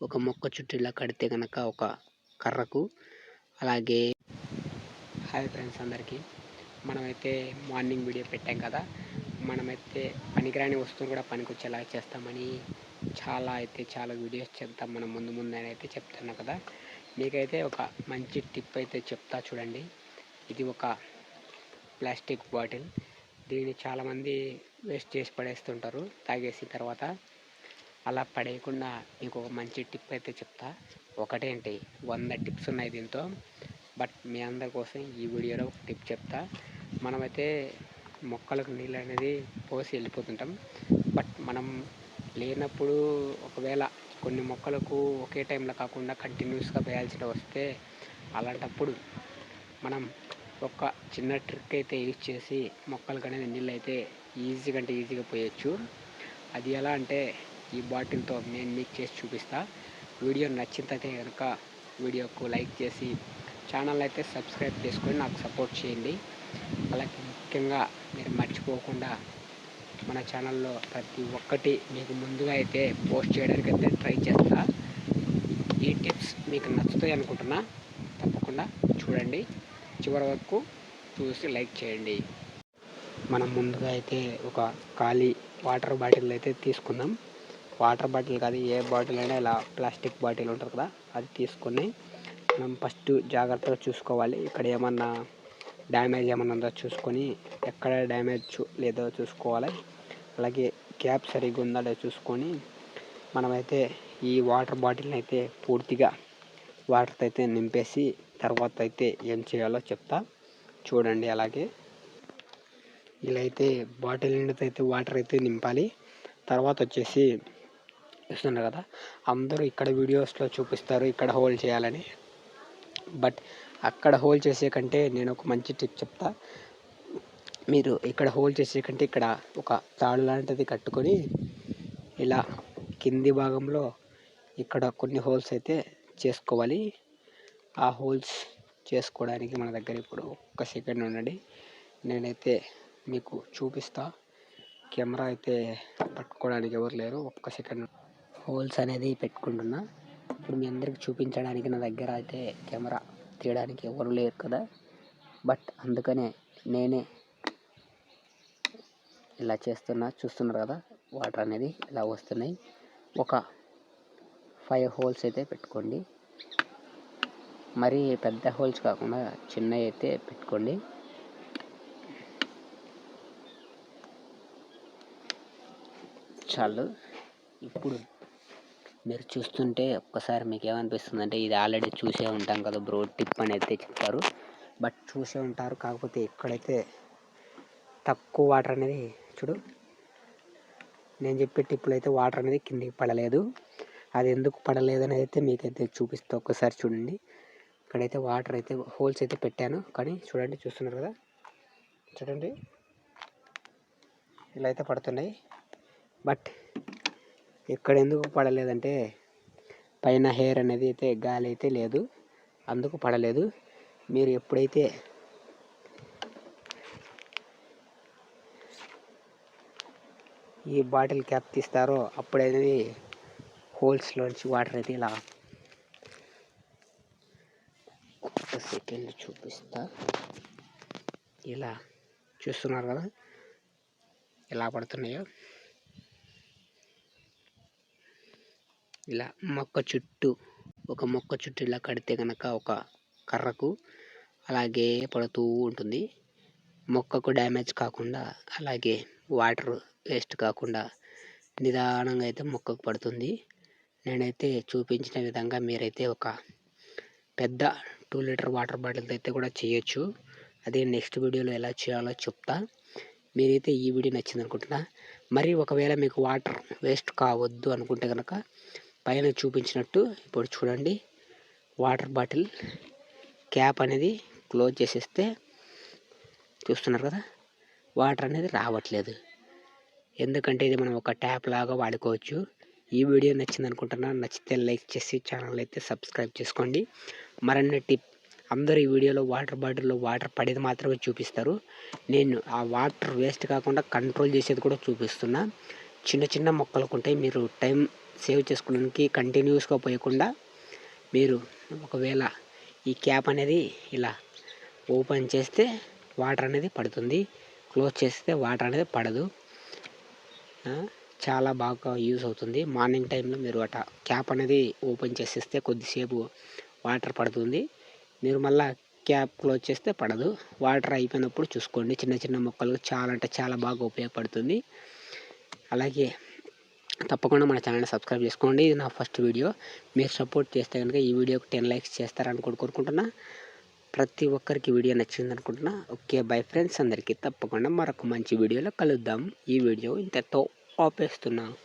ఒక మొక్క చుట్టూ ఇలా కడితే కనుక ఒక కర్రకు. అలాగే హాయ్ ఫ్రెండ్స్ అందరికీ. మనమైతే మార్నింగ్ వీడియో పెట్టాం కదా. మనమైతే పనికిరాని వస్తువులు కూడా పనికొచ్చేలా చేస్తామని చాలా అయితే చాలా వీడియోస్ చేద్దాం మనం ముందు ముందు అని అయితే చెప్తున్నా కదా. మీకైతే ఒక మంచి టిప్ అయితే చెప్తా చూడండి. ఇది ఒక ప్లాస్టిక్ బాటిల్. దీన్ని చాలామంది వేస్ట్ చేసి పడేస్తుంటారు. తాగేసిన తర్వాత అలా పడేయకుండా మీకు ఒక మంచి టిప్ అయితే చెప్తా. ఒకటేంటి? వంద టిప్స్ ఉన్నాయి దీంతో. బట్ మీ అందరి కోసం ఈ వీడియోలో ఒక టిప్ చెప్తా. మనమైతే మొక్కలకు నీళ్ళు అనేది పోసి వెళ్ళిపోతుంటాం. బట్ మనం లేనప్పుడు ఒకవేళ కొన్ని మొక్కలకు ఒకే టైంలో కాకుండా కంటిన్యూస్గా వేయాల్సిన వస్తే అలాంటప్పుడు మనం ఒక చిన్న ట్రిక్ అయితే యూజ్ చేసి మొక్కలకు అనేది నీళ్ళు అయితే ఈజీగా అంటే ఈజీగా పోయొచ్చు. అది ఎలా అంటే ఈ బాటిల్తో నేను మీకు చేసి చూపిస్తా. వీడియో నచ్చిందైతే కనుక వీడియోకు లైక్ చేసి ఛానల్ అయితే సబ్స్క్రైబ్ చేసుకొని నాకు సపోర్ట్ చేయండి. అలాగే ముఖ్యంగా మీరు మర్చిపోకుండా మన ఛానల్లో ప్రతి ఒక్కటి మీకు ముందుగా అయితే పోస్ట్ చేయడానికి అయితే ట్రై చేస్తా. ఈ టిప్స్ మీకు నచ్చుతాయి అనుకుంటున్నా తప్పకుండా చూడండి. చివరి వరకు చూసి లైక్ చేయండి. మనం ముందుగా అయితే ఒక ఖాళీ వాటర్ బాటిల్ అయితే తీసుకుందాం. వాటర్ బాటిల్ కాదు ఏ బాటిల్ అయినా ఇలా ప్లాస్టిక్ బాటిల్ ఉంటుంది కదా అది తీసుకొని మనం ఫస్ట్ జాగ్రత్తగా చూసుకోవాలి. ఇక్కడ ఏమన్నా డ్యామేజ్ ఏమన్నా ఉందో చూసుకొని ఎక్కడ డ్యామేజ్ చూ లేదో చూసుకోవాలి. అలాగే క్యాప్ సరిగ్గా ఉందా లేదో చూసుకొని మనమైతే ఈ వాటర్ బాటిల్ని అయితే పూర్తిగా వాటర్తో అయితే నింపేసి తర్వాత అయితే ఏం చేయాలో చెప్తా. చూడండి అలాగే. ఇలా అయితే బాటిల్ నిండితో అయితే వాటర్ అయితే నింపాలి. తర్వాత వచ్చేసి చూస్తున్నారు కదా? అందరూ ఇక్కడ వీడియోస్లో చూపిస్తారు ఇక్కడ హోల్ చేయాలని. బట్ అక్కడ హోల్ చేసే కంటే నేను ఒక మంచి టిప్ చెప్తా. మీరు ఇక్కడ హోల్ చేసే కంటే ఇక్కడ ఒక తాడు లాంటిది కట్టుకొని ఇలా కింది భాగంలో ఇక్కడ కొన్ని హోల్స్ అయితే చేసుకోవాలి. ఆ హోల్స్ చేసుకోవడానికి మన దగ్గర ఇప్పుడు ఒక్క సెకండ్ ఉండండి. నేనైతే మీకు చూపిస్తా. కెమెరా అయితే పట్టుకోవడానికి ఎవరు లేరు. ఒక్క సెకండ్ హోల్స్ అనేది పెట్టుకుంటున్నా. ఇప్పుడు మీ అందరికి చూపించడానికి నా దగ్గర అయితే కెమెరా తీయడానికి ఎవరు లేరు కదా. బట్ అందుకనే నేనే ఇలా చేస్తున్నా. చూస్తున్నారు కదా వాటర్ అనేది ఇలా వస్తున్నాయి. ఒక ఫైవ్ హోల్స్ అయితే పెట్టుకోండి. మరి పెద్ద హోల్స్ కాకుండా చిన్నవి అయితే పెట్టుకోండి. చాలు. ఇప్పుడు మీరు చూస్తుంటే ఒక్కసారి మీకు ఏమనిపిస్తుంది అంటే ఇది ఆల్రెడీ చూసే ఉంటాం కదా బ్రో టిప్ అని అయితే చెప్తారు బట్ చూసే ఉంటారు కాకపోతే ఎక్కడైతే తక్కువ వాటర్ అనేది చూడు నేను చెప్పే టిప్పులు అయితే వాటర్ అనేది కిందికి పడలేదు. అది ఎందుకు పడలేదు అనేది అయితే మీకైతే చూపిస్తా ఒక్కసారి చూడండి. ఇక్కడైతే వాటర్ అయితే హోల్స్ అయితే పెట్టాను. కానీ చూడండి చూస్తున్నారు కదా? చూడండి. ఇలా అయితే పడుతున్నాయి. బట్ ఇక్కడ ఎందుకు పడలేదంటే పైన హెయిర్ అనేది అయితే గాలి అయితే లేదు అందుకు పడలేదు. మీరు ఎప్పుడైతే ఈ బాటిల్ క్యాప్ తీస్తారో అప్పుడనేది హోల్స్లోంచి వాటర్ అయితే ఇలా ఒక్క సెకండ్ చూపిస్తా. ఇలా చూస్తున్నారు కదా ఎలా పడుతున్నాయో. ఇలా మొక్క చుట్టూ ఒక మొక్క చుట్టూ ఇలా కడితే కనుక ఒక కర్రకు అలాగే పడుతూ ఉంటుంది. మొక్కకు డ్యామేజ్ కాకుండా అలాగే వాటర్ వేస్ట్ కాకుండా నిదానంగా అయితే మొక్కకు పడుతుంది. నేనైతే చూపించిన విధంగా మీరైతే ఒక పెద్ద టూ లీటర్ వాటర్ బాటిల్తో అయితే కూడా చేయొచ్చు. అదే నెక్స్ట్ వీడియోలో ఎలా చేయాలో చెప్తా. మీరైతే ఈ వీడియో నచ్చింది అనుకుంటున్నా మరి ఒకవేళ మీకు వాటర్ వేస్ట్ కావద్దు అనుకుంటే కనుక పైన చూపించినట్టు ఇప్పుడు చూడండి. వాటర్ బాటిల్ క్యాప్ అనేది క్లోజ్ చేసేస్తే చూస్తున్నారు కదా వాటర్ అనేది రావట్లేదు. ఎందుకంటే ఇది మనం ఒక ట్యాప్ లాగా వాడుకోవచ్చు. ఈ వీడియో నచ్చింది అనుకుంటున్నాను నచ్చితే లైక్ చేసి ఛానల్ అయితే సబ్స్క్రైబ్ చేసుకోండి. మరన్ని టిప్ అందరూ ఈ వీడియోలో వాటర్ బాటిల్లో వాటర్ పడేది మాత్రమే చూపిస్తారు. నేను ఆ వాటర్ వేస్ట్ కాకుండా కంట్రోల్ చేసేది కూడా చూపిస్తున్నా. చిన్న చిన్న మొక్కలకు ఉంటాయి మీరు టైం సేవ్ చేసుకోవడానికి కంటిన్యూస్గా పోయకుండా మీరు ఒకవేళ ఈ క్యాప్ అనేది ఇలా ఓపెన్ చేస్తే వాటర్ అనేది పడుతుంది క్లోజ్ చేస్తే వాటర్ అనేది పడదు. చాలా బాగా యూజ్ అవుతుంది. మార్నింగ్ టైంలో మీరు అట క్యాప్ అనేది ఓపెన్ చేసేస్తే కొద్దిసేపు వాటర్ పడుతుంది. మీరు మళ్ళా క్యాప్ క్లోజ్ చేస్తే పడదు. వాటర్ అయిపోయినప్పుడు చూసుకోండి. చిన్న చిన్న మొక్కలకు చాలా అంటే చాలా బాగా ఉపయోగపడుతుంది. అలాగే తప్పకుండా మన ఛానల్ని సబ్స్క్రైబ్ చేసుకోండి. ఇది నా ఫస్ట్ వీడియో. మీరు సపోర్ట్ చేస్తే కనుక ఈ వీడియోకి టెన్ లైక్స్ చేస్తారని కోరుకుంటున్నా. ప్రతి ఒక్కరికి వీడియో నచ్చింది అనుకుంటున్నా. ఓకే బై ఫ్రెండ్స్ అందరికీ తప్పకుండా మరొక మంచి వీడియోలో కలుద్దాం. ఈ వీడియో ఇంతతో ఆపేస్తున్నాను